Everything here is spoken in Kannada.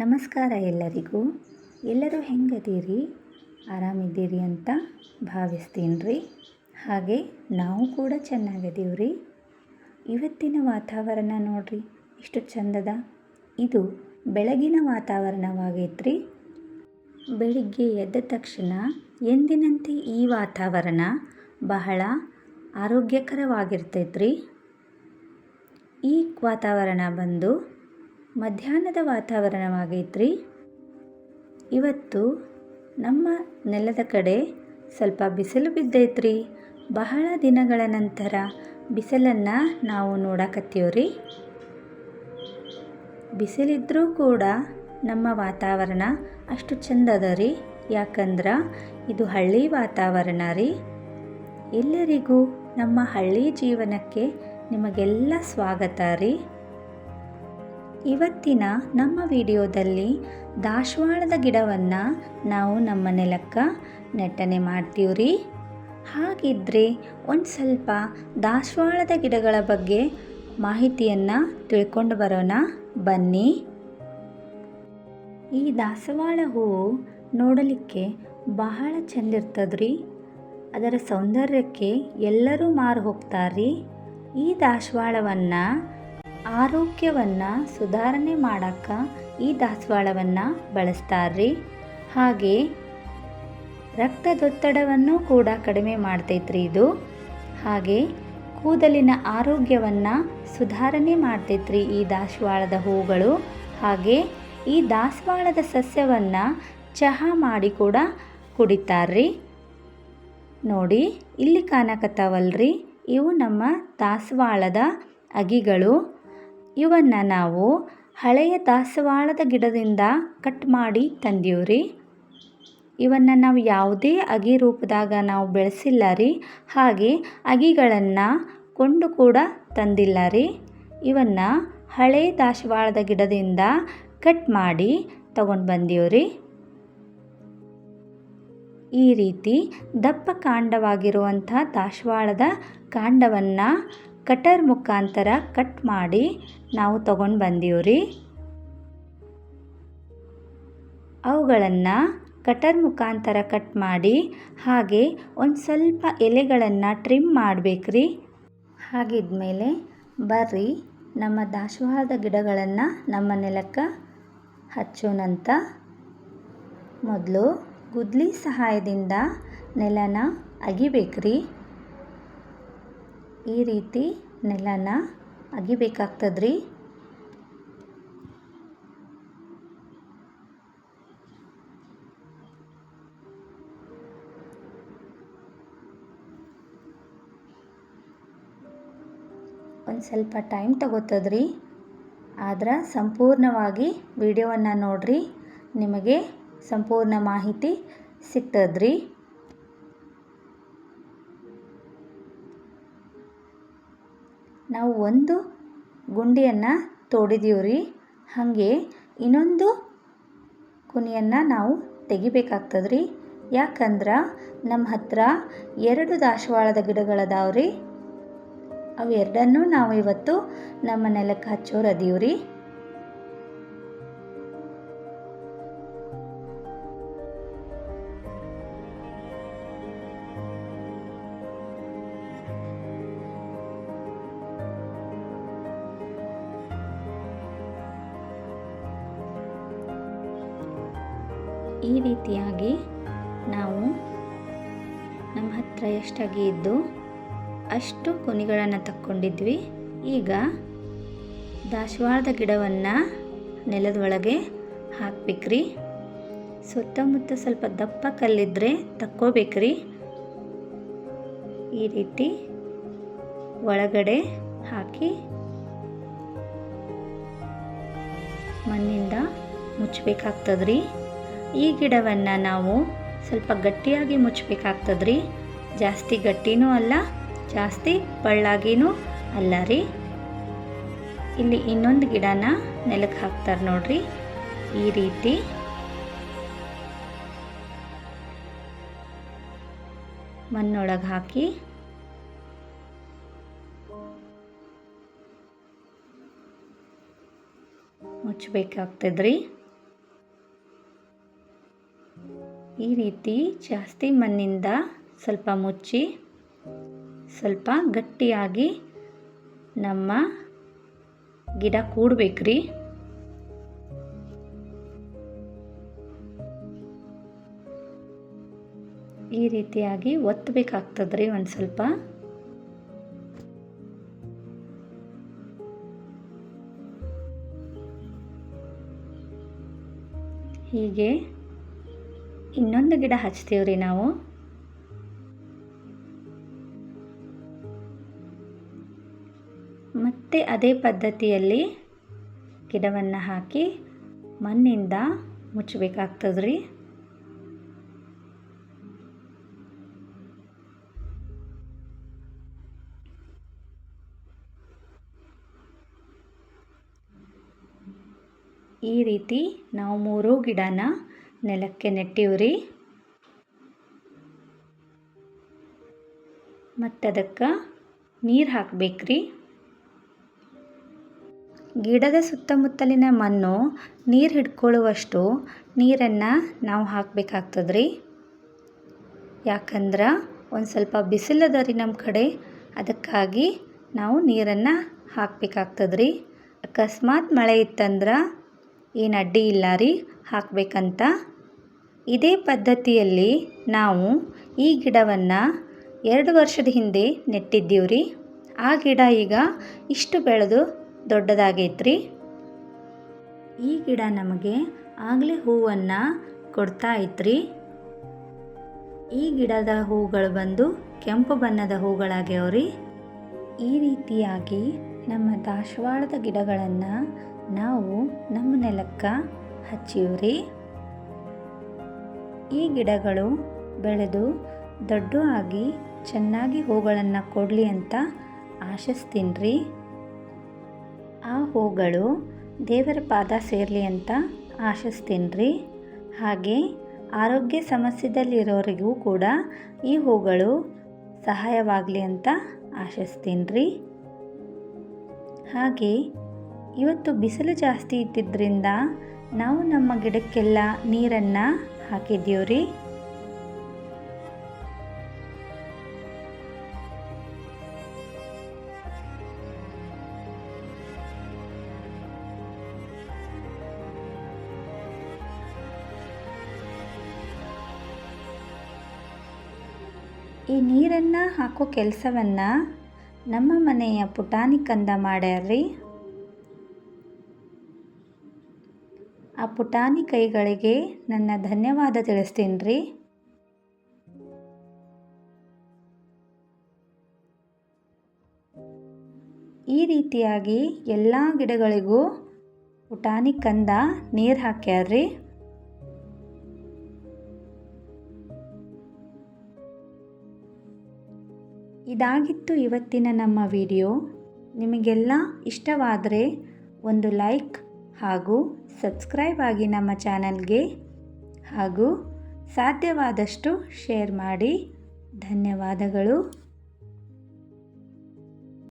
ನಮಸ್ಕಾರ ಎಲ್ಲರಿಗೂ. ಎಲ್ಲರೂ ಹೆಂಗದೀರಿ? ಆರಾಮಿದ್ದೀರಿ ಅಂತ ಭಾವಿಸ್ತೀನಿ ರೀ ಹಾಗೆ ನಾವು ಕೂಡ ರೀ ಇವತ್ತಿನ ವಾತಾವರಣ ನೋಡ್ರಿ, ಇಷ್ಟು ಚಂದದ. ಇದು ಬೆಳಗಿನ ವಾತಾವರಣವಾಗೈತ್ರಿ. ಬೆಳಿಗ್ಗೆ ಎದ್ದ ತಕ್ಷಣ ಎಂದಿನಂತೆ ಈ ವಾತಾವರಣ ಬಹಳ ಆರೋಗ್ಯಕರವಾಗಿರ್ತೈತ್ರಿ. ಈ ವಾತಾವರಣ ಬಂದು ಮಧ್ಯಾಹ್ನದ ವಾತಾವರಣವಾಗೈತ್ರಿ? ಇವತ್ತು ನಮ್ಮ ನೆಲದ ಕಡೆ ಸ್ವಲ್ಪ ಬಿಸಿಲು ಬಿದ್ದೈತ್ರಿ. ಬಹಳ ದಿನಗಳ ನಂತರ ಬಿಸಿಲನ್ನು ನಾವು ನೋಡಕತ್ತೀವ್ರಿ. ಬಿಸಿಲಿದ್ದರೂ ಕೂಡ ನಮ್ಮ ವಾತಾವರಣ ಅಷ್ಟು ಚಂದ ಅದ ರೀ ಯಾಕಂದ್ರೆ ಇದು ಹಳ್ಳಿ ವಾತಾವರಣ ರೀ. ಎಲ್ಲರಿಗೂ ನಮ್ಮ ಹಳ್ಳಿ ಜೀವನಕ್ಕೆ ನಿಮಗೆಲ್ಲ ಸ್ವಾಗತ ರೀ. ಇವತ್ತಿನ ನಮ್ಮ ವಿಡಿಯೋದಲ್ಲಿ ದಾಶವಾಳದ ಗಿಡವನ್ನು ನಾವು ನಮ್ಮ ನೆಲಕ್ಕೆ ನೆಟ್ಟನೆ ಮಾಡ್ತೀವ್ರಿ. ಹಾಗಿದ್ರೆ ಒಂದು ಸ್ವಲ್ಪ ದಾಶವಾಳದ ಗಿಡಗಳ ಬಗ್ಗೆ ಮಾಹಿತಿಯನ್ನು ತಿಳ್ಕೊಂಡು ಬರೋಣ. ಬನ್ನಿ. ಈ ದಾಸವಾಳ ಹೂವು ನೋಡಲಿಕ್ಕೆ ಬಹಳ ಚೆಂದಿರ್ತದ್ರಿ. ಅದರ ಸೌಂದರ್ಯಕ್ಕೆ ಎಲ್ಲರೂ ಮಾರು ಹೋಗ್ತಾರ್ರಿ. ಈ ದಾಸವಾಳವನ್ನು ಆರೋಗ್ಯವನ್ನು ಸುಧಾರಣೆ ಮಾಡೋಕ್ಕೆ ಈ ದಾಸವಾಳವನ್ನು ಬಳಸ್ತಾರ್ರಿ. ಹಾಗೆ ರಕ್ತದೊತ್ತಡವನ್ನು ಕೂಡ ಕಡಿಮೆ ಮಾಡ್ತೈತ್ರಿ ಇದು. ಹಾಗೆ ಕೂದಲಿನ ಆರೋಗ್ಯವನ್ನು ಸುಧಾರಣೆ ಮಾಡ್ತೈತ್ರಿ ಈ ದಾಸವಾಳದ ಹೂಗಳು. ಹಾಗೆ ಈ ದಾಸವಾಳದ ಸಸ್ಯವನ್ನು ಚಹಾ ಮಾಡಿ ಕೂಡ ಕುಡಿತಾರ್ರಿ. ನೋಡಿ, ಇಲ್ಲಿ ಕಾಣಕತ್ತಾವಲ್ರಿ ಇವು ನಮ್ಮ ದಾಸವಾಳದ ಅಗಿಗಳು. ಇವನ್ನು ನಾವು ಹಳೆಯ ದಾಸವಾಳದ ಗಿಡದಿಂದ ಕಟ್ ಮಾಡಿ ತಂದೀವ್ರಿ ಇವನ್ನು ನಾವು ಯಾವುದೇ ಅಗಿ ರೂಪದಾಗ ನಾವು ಬೆಳೆಸಿಲ್ಲ ರೀ. ಹಾಗೆ ಅಗಿಗಳನ್ನು ಕೊಂಡು ಕೂಡ ತಂದಿಲ್ಲ ರೀ. ಇವನ್ನು ಹಳೆ ದಾಸವಾಳದ ಗಿಡದಿಂದ ಕಟ್ ಮಾಡಿ ತಗೊಂಡು ಬಂದೀವ್ರಿ ಈ ರೀತಿ ದಪ್ಪ ಕಾಂಡವಾಗಿರುವಂಥ ದಾಸವಾಳದ ಕಾಂಡವನ್ನು ಕಟರ್ ಮುಖಾಂತರ ಕಟ್ ಮಾಡಿ ನಾವು ತಗೊಂಡು ಬಂದೀವ್ರಿ ಅವುಗಳನ್ನು ಕಟರ್ ಮುಖಾಂತರ ಕಟ್ ಮಾಡಿ ಹಾಗೆ ಒಂದು ಸ್ವಲ್ಪ ಎಲೆಗಳನ್ನು ಟ್ರಿಮ್ ಮಾಡಬೇಕ್ರಿ ಹಾಗಿದ್ಮೇಲೆ ಬರ್ರಿ ನಮ್ಮ ದಾಸವಾಳದ ಗಿಡಗಳನ್ನು ನಮ್ಮ ನೆಲಕ್ಕೆ ಹಚ್ಚೋಣಂತ ಮೊದಲು ಗುದ್ಲಿ ಸಹಾಯದಿಂದ ನೆಲನ ಅಗಿಬೇಕ್ರಿ ಈ ರೀತಿ ನೆಲನ ಅಗಿಬೇಕಾಗ್ತದ್ರಿ. ಒಂದು ಸ್ವಲ್ಪ ಟೈಮ್ ತಗೋತದ್ರಿ. ಆದ್ರೆ ಸಂಪೂರ್ಣವಾಗಿ ವಿಡಿಯೋವನ್ನು ನೋಡ್ರಿ. ನಿಮಗೆ ಸಂಪೂರ್ಣ ಮಾಹಿತಿ ಸಿಗ್ತದ್ರಿ. ನಾವು ಒಂದು ಗುಂಡಿಯನ್ನು ರೀ ಹಾಗೆ ಇನ್ನೊಂದು ಕುನಿಯನ್ನು ನಾವು ತೆಗಿಬೇಕಾಗ್ತದ್ರಿ. ಯಾಕಂದ್ರೆ ನಮ್ಮ ಹತ್ರ ಎರಡು ದಾಸವಾಳದ ಗಿಡಗಳದಾವೆ ರೀ ಅವೆರಡನ್ನೂ ನಾವು ಇವತ್ತು ನಮ್ಮ ನೆಲಕ್ಕೆ ಹಚ್ಚೋರು ಅದೀವ್ರಿ. ಈ ರೀತಿಯಾಗಿ ನಾವು ನಮ್ಮ ಹತ್ರ ಎಷ್ಟಾಗಿ ಇದ್ದು ಅಷ್ಟು ಕುನಿಗಳನ್ನು ತಕ್ಕೊಂಡಿದ್ವಿ. ಈಗ ದಾಸವಾಳದ ಗಿಡವನ್ನು ನೆಲದೊಳಗೆ ಹಾಕ್ಬೇಕ್ರಿ. ಸುತ್ತಮುತ್ತ ಸ್ವಲ್ಪ ದಪ್ಪ ಕಲ್ಲಿದ್ರೆ ತಕ್ಕೋಬೇಕ್ರಿ. ಈ ರೀತಿ ಒಳಗಡೆ ಹಾಕಿ ಮಣ್ಣಿಂದ ಮುಚ್ಚಬೇಕಾಗ್ತದ್ರಿ. ಈ ಗಿಡವನ್ನು ನಾವು ಸ್ವಲ್ಪ ಗಟ್ಟಿಯಾಗಿ ಮುಚ್ಚಬೇಕಾಗ್ತದ್ರಿ. ಜಾಸ್ತಿ ಗಟ್ಟಿನೂ ಅಲ್ಲ, ಜಾಸ್ತಿ ಬಳ್ಳಾಗಿನೂ ಅಲ್ಲ ರೀ. ಇಲ್ಲಿ ಇನ್ನೊಂದು ಗಿಡನ ನೆಲಕ್ಕೆ ಹಾಕ್ತಾರೆ ನೋಡ್ರಿ. ಈ ರೀತಿ. ಮಣ್ಣೊಳಗೆ ಹಾಕಿ. ಮುಚ್ಚಬೇಕಾಗ್ತದ್ರಿ. ಈ ರೀತಿ ಜಾಸ್ತಿ ಮಣ್ಣಿಂದ ಸ್ವಲ್ಪ ಮುಚ್ಚಿ, ಸ್ವಲ್ಪ ಗಟ್ಟಿಯಾಗಿ ನಮ್ಮ ಗಿಡ ಕೂಡ್ಬೇಕ್ರಿ. ಈ ರೀತಿಯಾಗಿ ಒತ್ತಬೇಕಾಗ್ತದ್ರಿ ಒಂದು ಸ್ವಲ್ಪ. ಹೀಗೆ ಇನ್ನೊಂದು ಗಿಡ ಹಚ್ತೀವ್ರಿ ನಾವು. ಮತ್ತೆ ಅದೇ ಪದ್ಧತಿಯಲ್ಲಿ ಗಿಡವನ್ನು ಹಾಕಿ ಮಣ್ಣಿಂದ ಮುಚ್ಚಬೇಕಾಗ್ತದ್ರಿ. ಈ ರೀತಿ ನಾವು ಮೂರೂ ಗಿಡನ ನೆಲಕ್ಕೆ ನೆಟ್ಟಿವ್ರಿ ಮತ್ತು ಅದಕ್ಕೆ ನೀರು ಹಾಕಬೇಕ್ರಿ. ಗಿಡದ ಸುತ್ತಮುತ್ತಲಿನ ಮಣ್ಣು ನೀರು ಹಿಡ್ಕೊಳ್ಳುವಷ್ಟು ನೀರನ್ನು ನಾವು ಹಾಕಬೇಕಾಗ್ತದ್ರಿ. ಯಾಕಂದ್ರೆ ಒಂದು ಸ್ವಲ್ಪ ಬಿಸಿಲದ ರೀ ನಮ್ಮ ಕಡೆ, ಅದಕ್ಕಾಗಿ ನಾವು ನೀರನ್ನು ಹಾಕಬೇಕಾಗ್ತದ್ರಿ. ಅಕಸ್ಮಾತ್ ಮಳೆ ಇತ್ತಂದ್ರೆ ಏನು ಅಡ್ಡಿ ಇಲ್ಲ ರೀ, ಹಾಕಬೇಕಂತ. ಇದೇ ಪದ್ಧತಿಯಲ್ಲಿ ನಾವು ಈ ಗಿಡವನ್ನು ಎರಡು ವರ್ಷದ ಹಿಂದೆ ನೆಟ್ಟಿದ್ದೀವಿ ರೀ ಆ ಗಿಡ ಈಗ ಇಷ್ಟು ಬೆಳೆದು ದೊಡ್ಡದಾಗೈತ್ರಿ. ಈ ಗಿಡ ನಮಗೆ ಆಗಲೇ ಹೂವನ್ನು ಕೊಡ್ತಾ ಐತ್ರಿ. ಈ ಗಿಡದ ಹೂಗಳು ಬಂದು ಕೆಂಪು ಬಣ್ಣದ ಹೂಗಳಾಗ್ಯಾವ್ರಿ. ಈ ರೀತಿಯಾಗಿ ನಮ್ಮ ದಾಸವಾಳದ ಗಿಡಗಳನ್ನು ನಾವು ನಮ್ಮ ನೆಲಕ್ಕೆ ಹಚ್ಚಿವ್ರಿ. ಈ ಗಿಡಗಳು ಬೆಳೆದು ದೊಡ್ಡ ಆಗಿ ಚೆನ್ನಾಗಿ ಹೂಗಳನ್ನು ಕೊಡಲಿ ಅಂತ ಆಶಿಸ್ತೀನಿ ರೀ ಆ ಹೂಗಳು ದೇವರ ಪಾದ ಸೇರಲಿ ಅಂತ ಆಶಿಸ್ತೀನಿ ರೀ ಹಾಗೆ ಆರೋಗ್ಯ ಸಮಸ್ಯೆದಲ್ಲಿರೋರಿಗೂ ಕೂಡ ಈ ಹೂಗಳು ಸಹಾಯವಾಗಲಿ ಅಂತ ಆಶಿಸ್ತೀನಿ ರೀ ಹಾಗೆ ಇವತ್ತು ಬಿಸಿಲು ಜಾಸ್ತಿ ಇದ್ದಿದ್ದರಿಂದ ನಾವು ನಮ್ಮ ಗಿಡಕ್ಕೆಲ್ಲ ನೀರನ್ನು ಹಾಕಿದ್ದೀವ್ರಿ. ಈ ನೀರನ್ನು ಹಾಕೋ ಕೆಲಸವನ್ನು ನಮ್ಮ ಮನೆಯ ಪುಟಾಣಿ ಕಂದ ಮಾಡ್ಯಾರ್ರಿ. ಪುಟಾಣಿ ಕೈಗಳಿಗೆ ನನ್ನ ಧನ್ಯವಾದ ತಿಳಿಸ್ತೀನಿ ರೀ ಈ ರೀತಿಯಾಗಿ ಎಲ್ಲ ಗಿಡಗಳಿಗೂ ಪುಟಾಣಿ ಕಂದ ನೀರು ಹಾಕ್ಯಾರ್ರಿ. ಇದಾಗಿತ್ತು ಇವತ್ತಿನ ನಮ್ಮ ವಿಡಿಯೋ. ನಿಮಗೆಲ್ಲ ಇಷ್ಟವಾದರೆ ಒಂದು ಲೈಕ್ ಹಾಗೂ ಸಬ್ಸ್ಕ್ರೈಬ್ ಆಗಿ ನಮ್ಮ ಚಾನಲ್ಗೆ ಹಾಗೂ ಸಾಧ್ಯವಾದಷ್ಟು ಶೇರ್ ಮಾಡಿ. ಧನ್ಯವಾದಗಳು.